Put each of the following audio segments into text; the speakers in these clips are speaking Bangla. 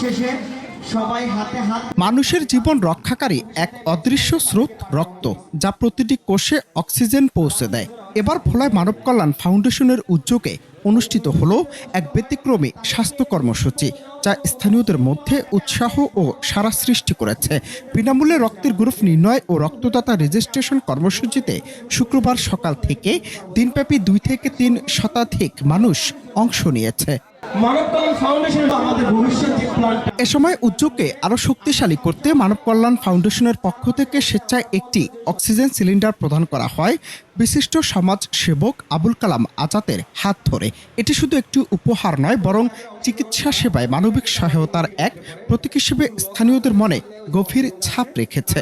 শেষে সবাই হাতে হাত মানুষের জীবন রক্ষাকারী এক অদৃশ্য স্রোত রক্ত, যা প্রতিটি কোষে অক্সিজেন পৌঁছে দেয়। এবার ভোলায় মানব কল্যাণ ফাউন্ডেশনের উদ্যোগে অনুষ্ঠিত হলো এক ব্যতিক্রমী স্বাস্থ্য কর্মসূচি, যা স্থানীয়দের মধ্যে উৎসাহ ও সারা সৃষ্টি করেছে। বিনামূল্যে রক্তের গ্রুপ নির্ণয় ও রক্তদাতা রেজিস্ট্রেশন কর্মসূচিতে শুক্রবার সকাল থেকে দিনব্যাপী দুই থেকে তিন শতাধিক মানুষ অংশ নিয়েছে। মানব ফাউন্ডেশন আমাদের ভবিষ্যৎ এ সময় উদ্যোগকে আরও শক্তিশালী করতে মানব কল্যাণ ফাউন্ডেশনের পক্ষ থেকে স্বেচ্ছায় একটি অক্সিজেন সিলিন্ডার প্রদান করা হয়। বিশিষ্ট সমাজ সেবক আবুল কালাম আজাদের হাত ধরে। এটি শুধু একটি উপহার নয় বরং চিকিৎসা সেবায় মানবিক সহায়তার এক প্রতীক হিসেবে স্থানীয়দের মনে গভীর ছাপ রেখেছে।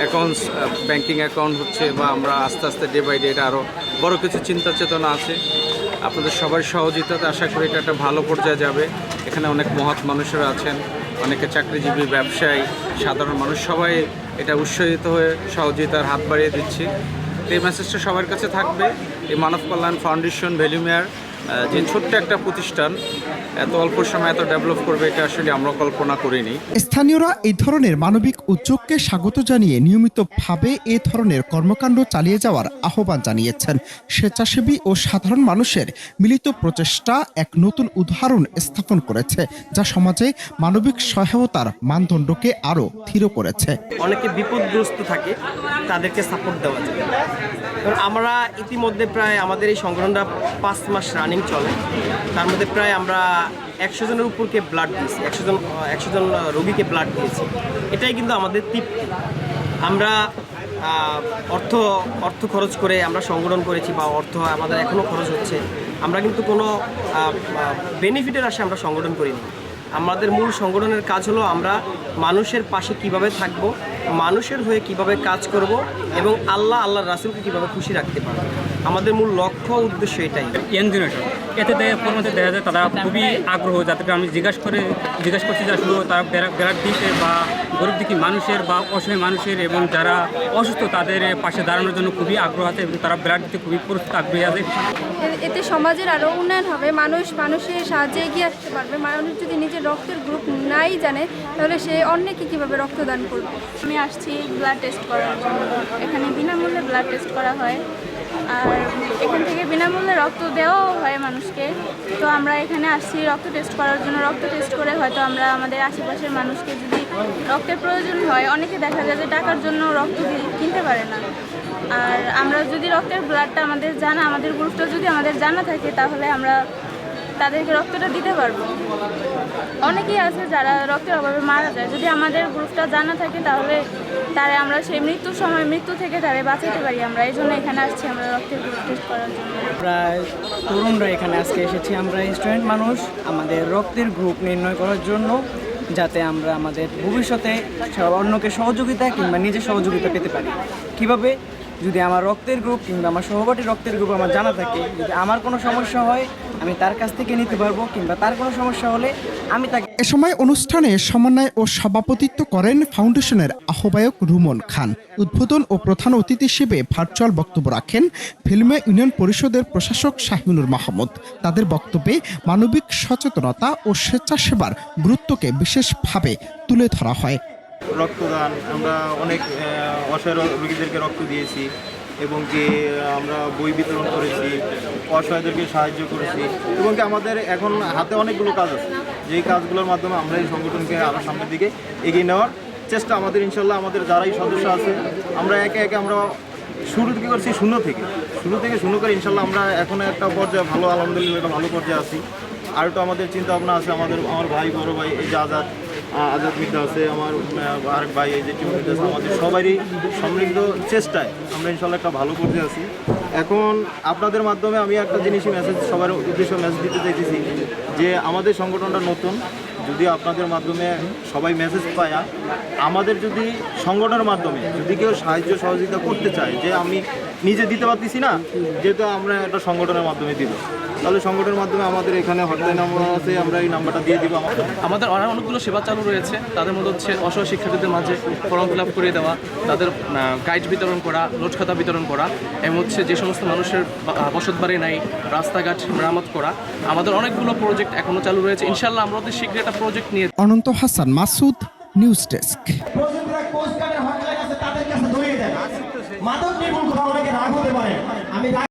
অ্যাকাউন্টস ব্যাংকিং অ্যাকাউন্ট হচ্ছে বা আমরা আস্তে আস্তে ডে বাই ডে এটা আরও বড় কিছু চিন্তা চেতনা আছে। আপনাদের সবার সহযোগিতাতে আশা করি এটা একটা ভালো পর্যায়ে যাবে। এখানে অনেক মহৎ মানুষেরা আছেন, অনেকে চাকরিজীবী, ব্যবসায়ী, সাধারণ মানুষ, সবাই এটা উৎসাহিত হয়ে সহযোগিতার হাত বাড়িয়ে দিচ্ছি। এই মেসেজটা সবার কাছে থাকবে। এই মানব কল্যাণ ফাউন্ডেশন ভ্যালুমেয়ার যে ছোট্ট একটা প্রতিষ্ঠান এত অল্প সময় এত ডেভেলপ করবে এটা আসলে আমরা কল্পনা করিনি। স্থানীয়রা এই ধরনের মানবিক উদ্যোগকে স্বাগত জানিয়ে নিয়মিতভাবে এ ধরনের কর্মকাণ্ড চালিয়ে যাওয়ার আহ্বান জানিয়েছেন। স্বেচ্ছাসেবী ও সাধারণ মানুষের মিলিত প্রচেষ্টা এক নতুন উদাহরণ স্থাপন করেছে যা সমাজে মানবিক সহায়তার মানদণ্ডকে আরও থির করেছে। অনেকে বিপদগ্রস্ত থাকে তাদেরকে সাপোর্ট দেওয়া যায়। আমরা ইতিমধ্যে প্রায় আমাদের এই সংগঠনটা পাঁচ মাস রানিং চলে। তার মধ্যে প্রায় আমরা একশো জনের উপরকে ব্লাড দিয়েছি, একশো জন একশো জন রোগীকে ব্লাড দিয়েছি। এটাই কিন্তু আমাদের তৃপ্তি। আমরা অর্থ অর্থ খরচ করে আমরা সংগঠন করেছি বা অর্থ আমাদের এখনও খরচ হচ্ছে। আমরা কিন্তু কোনো বেনিফিটের আশা আমরা সংগঠন করিনি। আমাদের মূল সংগঠনের কাজ হলো আমরা মানুষের পাশে কীভাবে থাকব, মানুষের হয়ে কীভাবে কাজ করব এবং আল্লাহ, আল্লাহর রাসুলকে কীভাবে খুশি রাখতে পারব। আমাদের মূল লক্ষ্য উদ্দেশ্য এটাই। ইয়াং জেনারেশন এতে দেখে পরিমাণে দেখা যায় তারা খুবই আগ্রহ যাদেরকে আমি জিজ্ঞাসা করে জিজ্ঞাসা করছি যে আসলে তারা বেড়ার দিতে বা গরিব দিকে মানুষের বা অসহায় মানুষের এবং যারা অসুস্থ তাদের পাশে দাঁড়ানোর জন্য খুবই আগ্রহ আছে এবং তারা বেড়ার দিতে খুবই প্রস্তুত আগ্রহী আছে। এতে সমাজের আরও উন্নয়ন হবে মানুষ মানুষের সাহায্যে এগিয়ে আসতে পারবে। মানুষ যদি নিজের রক্তের গ্রুপ নাই জানে তাহলে সে অন্যকে কীভাবে রক্তদান করবে? আমি আসছি ব্লাড টেস্ট করার জন্য। এখানে বিনামূল্যে ব্লাড টেস্ট করা হয়। আর এখান থেকে বিনামূল্যে রক্ত দেওয়াও হয় মানুষকে। তো আমরা এখানে আসছি রক্ত টেস্ট করার জন্য। রক্ত টেস্ট করে হয়তো আমরা আমাদের আশেপাশের মানুষকে যদি রক্তের প্রয়োজন হয়, অনেকে দেখা যায় যে টাকার জন্য রক্ত কিনতে পারে না। আর আমরা যদি রক্তের ব্লাডটা আমাদের জানা, আমাদের গ্রুপটা যদি আমাদের জানা থাকে, তাহলে আমরা তাদেরকে রক্তটা দিতে পারব। অনেকেই আছে যারা রক্তের অভাবে মারা যায়। যদি আমাদের গ্রুপটা জানা থাকে তাহলে তারে আমরা সেই মৃত্যুর সময় মৃত্যু থেকে তারে বাঁচাতে পারি আমরা। এই জন্য এখানে আসছি আমরা রক্তের গ্রুপ টেস্ট করার জন্য। প্রায় তরুণরা এখানে আজকে এসেছি। আমরা স্টুডেন্ট মানুষ, আমাদের রক্তের গ্রুপ নির্ণয় করার জন্য যাতে আমরা আমাদের ভবিষ্যতে অন্যকে সহযোগিতা কিংবা নিজে সহযোগিতা পেতে পারি। কীভাবে? যদি আমার রক্তের গ্রুপ কিংবা আমার সহপাঠী রক্তের গ্রুপ আমার জানা থাকে, যদি আমার কোনো সমস্যা হয়, আমি তার কাছ থেকে নিতে পারব কিংবা তার কোনো সমস্যা হলে আমি তাকে এ সময় অনুষ্ঠানে সমন্বয় ও সভাপতিত্ব করেন ফাউন্ডেশনের আহ্বায়ক রুমন খান। উদ্বোধন ও প্রধান অতিথি হিসেবে ভার্চুয়াল বক্তব্য রাখেন ফিল্মে ইউনিয়ন পরিষদের প্রশাসক শাহিনুর মাহমুদ। তাদের বক্তব্যে মানবিক সচেতনতা ও স্বেচ্ছাসেবার গুরুত্বকে বিশেষভাবে তুলে ধরা হয়। রক্তদান, আমরা অনেক অসহায় রোগীদেরকে রক্ত দিয়েছি এবং কি আমরা বই বিতরণ করেছি, অসহায়দেরকে সাহায্য করেছি এবং কি আমাদের এখন হাতে অনেকগুলো কাজ আছে। যেই কাজগুলোর মাধ্যমে আমরা এই সংগঠনকে আরও সামনের দিকে এগিয়ে নেওয়ার চেষ্টা আমাদের, ইনশাল্লাহ আমাদের যারাই সদস্য আছে, আমরা একে একে আমরা শুরু থেকে করছি? শূন্য থেকে। শুরু থেকে শূন্য করে ইনশাল্লাহ আমরা এখন একটা পর্যায়ে ভালো, আলহামদুলিল্লাহ, একটা ভালো পর্যায়ে আছি। আর একটু আমাদের চিন্তা ভাবনা আছে, আমাদের, আমার ভাই, বড় ভাই, এই যে আজাদ আহ, আছে আমার আরেক ভাই এই যে টিম আছে আমাদের সবারই সমৃদ্ধ চেষ্টায় আমরা ইনশাল্লাহ একটা ভালো করতে আছি। এখন আপনাদের মাধ্যমে আমি একটা জিনিসই মেসেজ সবার উদ্দেশ্য মেসেজ দিতে চাইতেছি যে আমাদের সংগঠনটা নতুন যদি আপনাদের মাধ্যমে সবাই মেসেজ পায় আমাদের যদি সংগঠনের মাধ্যমে যদি কেউ সাহায্য সহযোগিতা করতে চায় যে আমি নিজে দিতে পারতেছি না যেহেতু আমরা একটা সংগঠনের মাধ্যমে দিব। তাহলে সংগঠনের মাধ্যমে আমাদের এখানে হটলাইন নাম্বার আছে আমরা এই নাম্বারটা দিয়ে দিব আমাদের। আমাদের আরও অনেকগুলো সেবা চালু রয়েছে। তাদের মধ্যে হচ্ছে অসহায় শিক্ষার্থীদের মাঝে ফর্ম ফিল আপ করে দেওয়া তাদের গাইড বিতরণ করা নোট খাতা বিতরণ করা এবং হচ্ছে যে সমস্ত মানুষের বা- বসত বাড়ি নাই রাস্তাঘাট মেরামত করা। আমাদের অনেকগুলো প্রজেক্ট এখনও চালু রয়েছে। ইনশাল্লাহ আমরা অতি শীঘ্রই একটা প্রজেক্ট নিয়ে অনন্ত হাসান মাসুদ নিউজ ডেস্ক। মাদক নির্মূল